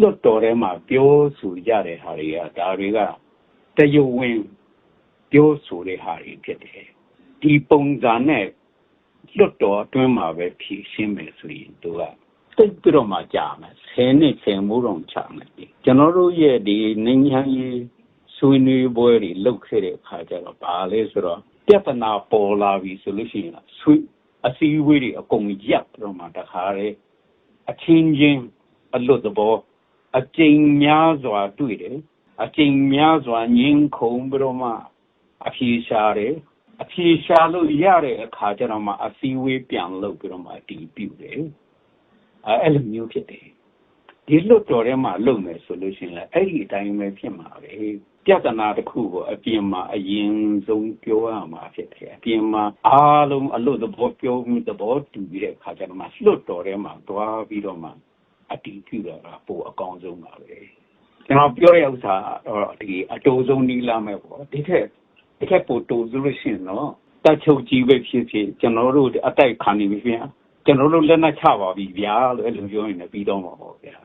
လွှတ်တော်ထဲမှာ ပြောဆိုကြတဲ့ဟာတွေက ဒါတွေက တရားဝင် ပြောဆိုတဲ့ဟာတွေဖြစ်တယ် ဒီပုံစံနဲ့ လွတ်တော်အတွင်းမှာပဲ ဖြည့်ရှင်းမယ်ဆိုရင် သူကတိတ်ပြီးတော့မှ ကြာမယ်ဆယ်နှစ်ဆယ်မိုးတော့ချမယ် ကျွန်တော်တို့ရဲ့ဒီနိုင်ငံရေး ဆွေးနွေးပွဲတွေ လုပ်ခဲ့တဲ့အခါကျတော့ ဘာလဲဆိုတော့ ပြဿနာပေါ်လာပြီဆိုလို့ရှိရင်ဆွေးအစည်းအဝေးတွေ အကုန်ရပ်ပြီးတော့မှ တခါတည်း အချင်းချင်း အလွတ်သဘော အကျဉ်းများစွာတွေ့တယ်အကျဉ်းများစွာငင်းခုန်ပြီးတော့မှအဖြေရှာတယ်အဖြေရှာလို့ရတဲ့အခါကျတော့မှအစည်းအဝေးပြန်လုပ်ပြီးတော့မှတည်ပြုတယ်အဲအဲ့လိုမျိုးဖြစ်တယ်ဒီလွတ်တော်ထဲမှာလုပ်မယ်ဆိုလို့ရှိရင်လည်းအဲ့ဒီအတိုင်းပဲဖြစ်မှာပဲပြဿနာတစ်ခုကိုအပြင်မှာအရင်ဆုံးပြောရမှာဖြစ်တယ်အပြင်မှာအားလုံးအလို့သဘောပြောမှုသဘောတူပြီးတဲ့အခါကျတော့မှလွတ်တော်ထဲမှာတွားပြီးတော့မှ အတီးပြုတာကပိုအကောင်းဆုံးပါပဲကျွန်တော်ပြောတဲ့ဥစ္စာတော့ဒီအတူဆုံးနီးလာမယ်ပေါ့ဒီထက်ဒီထက်ပိုတူဆိုလို့ရှိရင်တော့တက်ချုပ်ကြီးပဲဖြစ်ဖြစ်ကျွန်တော်တို့အတိုက်ခံနေပြီဗျာကျွန်တော်တို့လက်နက်ချပါပြီဗျာလို့အဲ့လိုပြောရင်လည်းပြီးတော့မှာပေါ့ဗျာ